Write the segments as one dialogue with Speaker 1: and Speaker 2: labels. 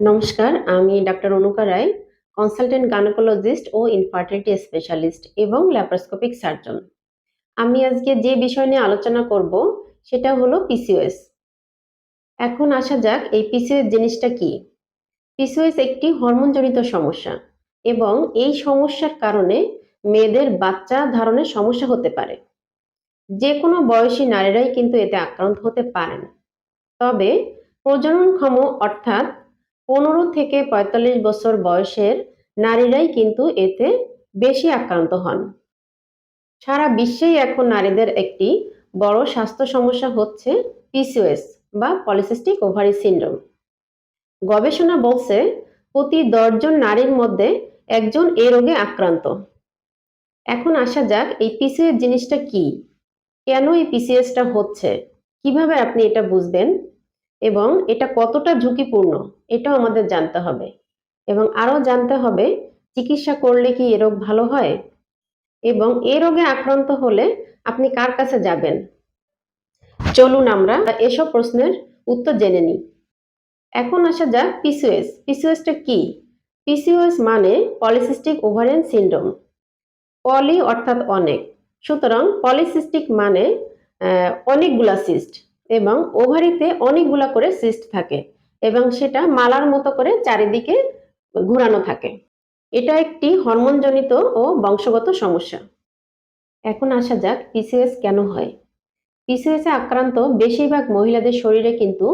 Speaker 1: নমস্কার, আমি doctor Anuka Roy consultant gynaecologist ও infertility specialist এবং ল্যাপারোস্কোপিক সার্জন আমি আজকে যে বিষয় নিয়ে আলোচনা করব, সেটা হলো পিসিওএস এখন আসা যাক এই পিসিওএস জিনিসটা কি। পিসিওএস একটি হরমোনজনিত সমস্যা এবং এই সমস্যার কারণে মেয়েদের বাচ্চা ধারণের সমস্যা হতে পারে। যে কোনো বয়সী নারীরাই কিন্তু এতে আক্রান্ত হতে পারেন। তবে প্রজননক্ষম অর্থাৎ পনেরো থেকে পঁয়তাল্লিশ বছর বয়সের নারীরাই কিন্তু এতে বেশি আক্রান্ত হন। সারা বিশ্বেই এখন নারীদের একটি বড় স্বাস্থ্য সমস্যা হচ্ছে পিসিওএস বা পলিসিস্টিক ওভারি সিন্ড্রোম গবেষণা বলছে প্রতি দশজন নারীর মধ্যে একজন এ রোগে আক্রান্ত। এখন আসা যাক এই পিসিএস জিনিসটা কি? কেন এই পিসিএসটা হচ্ছে? কীভাবে আপনি এটা বুঝবেন? এবং এটা কতটা ঝুঁকিপূর্ণ, এটাও আমাদের জানতে হবে। এবং আরও জানতে হবে, চিকিৎসা করলে কি এ রোগ ভালো হয়? এবং এ রোগে আক্রান্ত হলে আপনি কার কাছে যাবেন? চলুন আমরা এসব প্রশ্নের উত্তর জেনে নিই। এখন আসা যাক পিসিওএস পিসিওএসটা কি? পিসিওএস মানে পলিসিস্টিক ওভারেন সিন্ড্রোম পলি অর্থাৎ অনেক। সুতরাং পলিসিস্টিক মানে অনেকগুলা সিস্ট এবং ওভারিতে অনেকগুলা করে সিস্ট থাকে এবং সেটা মালার মতো করে চারিদিকে ঘোরানো থাকে। এটা একটি হরমোনজনিত ও বংশগত সমস্যা। এখন আসা যাক পিসিএস কেন হয়। পিসিএস আক্রান্ত বেশিরভাগ মহিলাদের শরীরে কিন্তু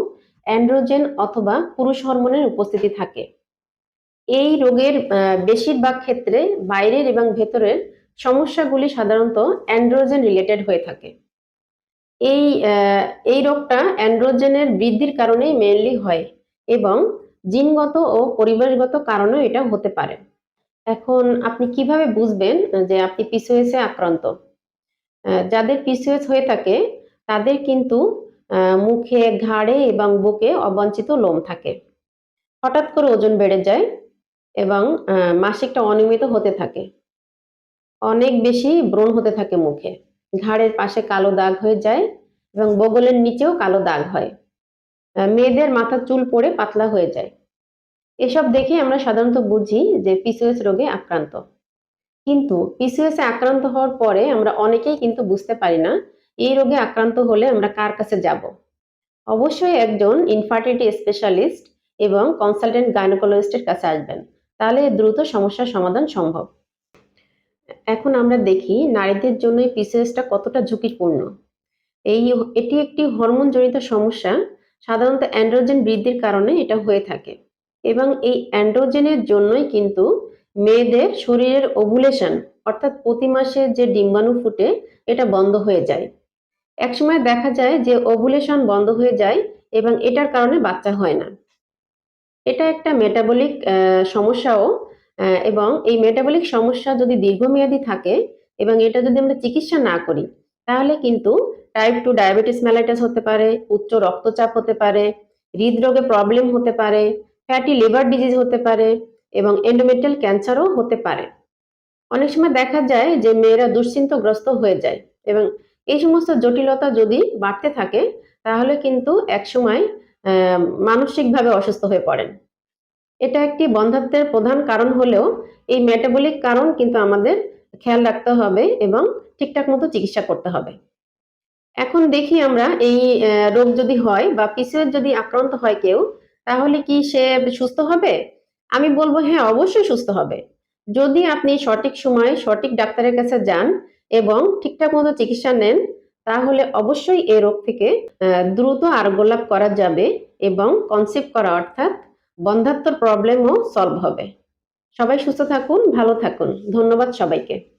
Speaker 1: অ্যান্ড্রোজেন অথবা পুরুষ হরমোনের উপস্থিতি থাকে। এই রোগের বেশিরভাগ ক্ষেত্রে বাইরের এবং ভেতরের সমস্যাগুলি সাধারণত অ্যান্ড্রোজেন রিলেটেড হয়ে থাকে। এই এই রোগটা অ্যান্ড্রোজেনের বৃদ্ধির কারণেই মেনলি হয় এবং জিনগত ও পরিবেশগত কারণেও এটা হতে পারে। এখন আপনি কীভাবে বুঝবেন যে আপনি পিসিওএস আক্রান্ত? যাদের পিসিওএস হয়ে থাকে, তাদের কিন্তু মুখে ঘাড়ে এবং বুকে অবাঞ্ছিত লোম থাকে। হঠাৎ করে ওজন বেড়ে যায় এবং মাসিকটা অনিয়মিত হতে থাকে। অনেক বেশি ব্রণ হতে থাকে মুখে। ঘাড়ের পাশে কালো দাগ হয়ে যায় এবং বগলের নিচেও কালো দাগ হয়। মেয়েদের মাথার চুল পড়ে পাতলা হয়ে যায়। এসব দেখে আমরা সাধারণত বুঝি যে পিসিওএস রোগে আক্রান্ত। কিন্তু পিসিওএস আক্রান্ত হওয়ার পরে আমরা অনেকেই কিন্তু বুঝতে পারি না এই রোগে আক্রান্ত হলে আমরা কার কাছে যাব। অবশ্যই একজন ইনফার্টিলিটি স্পেশালিস্ট এবং কনসালটেন্ট গাইনোকোলজিস্টের কাছে আসবেন। তাহলে দ্রুত সমস্যার সমাধান সম্ভব। এখন আমরা দেখি নারীদের জন্য এই পিসিওএসটা কতটা ঝুঁকিপূর্ণ। এই এটি একটি হরমোন হরমোনজনিত সমস্যা, সাধারণত অ্যান্ড্রোজেন বৃদ্ধির কারণে এটা হয়ে থাকে। এবং এই অ্যান্ড্রোজেনের জন্যই কিন্তু মেয়েদের শরীরের ওভুলেশন অর্থাৎ প্রতি মাসে যে ডিম্বাণু ফুটে, এটা বন্ধ হয়ে যায়। একসময় দেখা যায় যে ওভুলেশন বন্ধ হয়ে যায় এবং এটার কারণে বাচ্চা হয় না। এটা একটা মেটাবলিক সমস্যাও এবং এই মেটাবলিক সমস্যা যদি দীর্ঘমেয়াদী থাকে এবং এটা যদি আমরা চিকিৎসা না করি, তাহলে কিন্তু টাইপ টু ডায়াবেটিস মেলাইটাস হতে পারে, উচ্চ রক্তচাপ হতে পারে, হৃদরোগে প্রবলেম হতে পারে ফ্যাটি লিভার ডিজিজ হতে পারে এবং এন্ডোমেট্রিয়াল ক্যান্সারও হতে পারে। অনেক সময় দেখা যায় যে মেয়েরা দুশ্চিন্তগ্রস্ত হয়ে যায় এবং এই সমস্ত জটিলতা যদি বাড়তে থাকে, তাহলে কিন্তু একসময় মানসিকভাবে অসুস্থ হয়ে পড়েন। এটা একটি বন্ধাত্বের প্রধান কারণ হলেও এই মেটাবলিক কারণ কিন্তু আমাদের খেয়াল রাখতে হবে এবং ঠিকঠাক মতো চিকিৎসা করতে হবে। এখন দেখি আমরা এই রোগ যদি হয় বা পিসিওএস যদি আক্রান্ত হয় কেউ, তাহলে কি সে সুস্থ হবে? আমি বলব হ্যাঁ অবশ্যই সুস্থ হবে। যদি আপনি সঠিক সময়ে সঠিক ডাক্তারের কাছে যান এবং ঠিকঠাক মতো চিকিৎসা নেন, তাহলে অবশ্যই এই রোগ থেকে দ্রুত আরোগ্য লাভ করা যাবে এবং কনসিভ করা অর্থাৎ বন্ধাত্মর প্রবলেমও সলভ হবে। সবাই সুস্থ থাকুন ভালো থাকুন। ধন্যবাদ সবাইকে।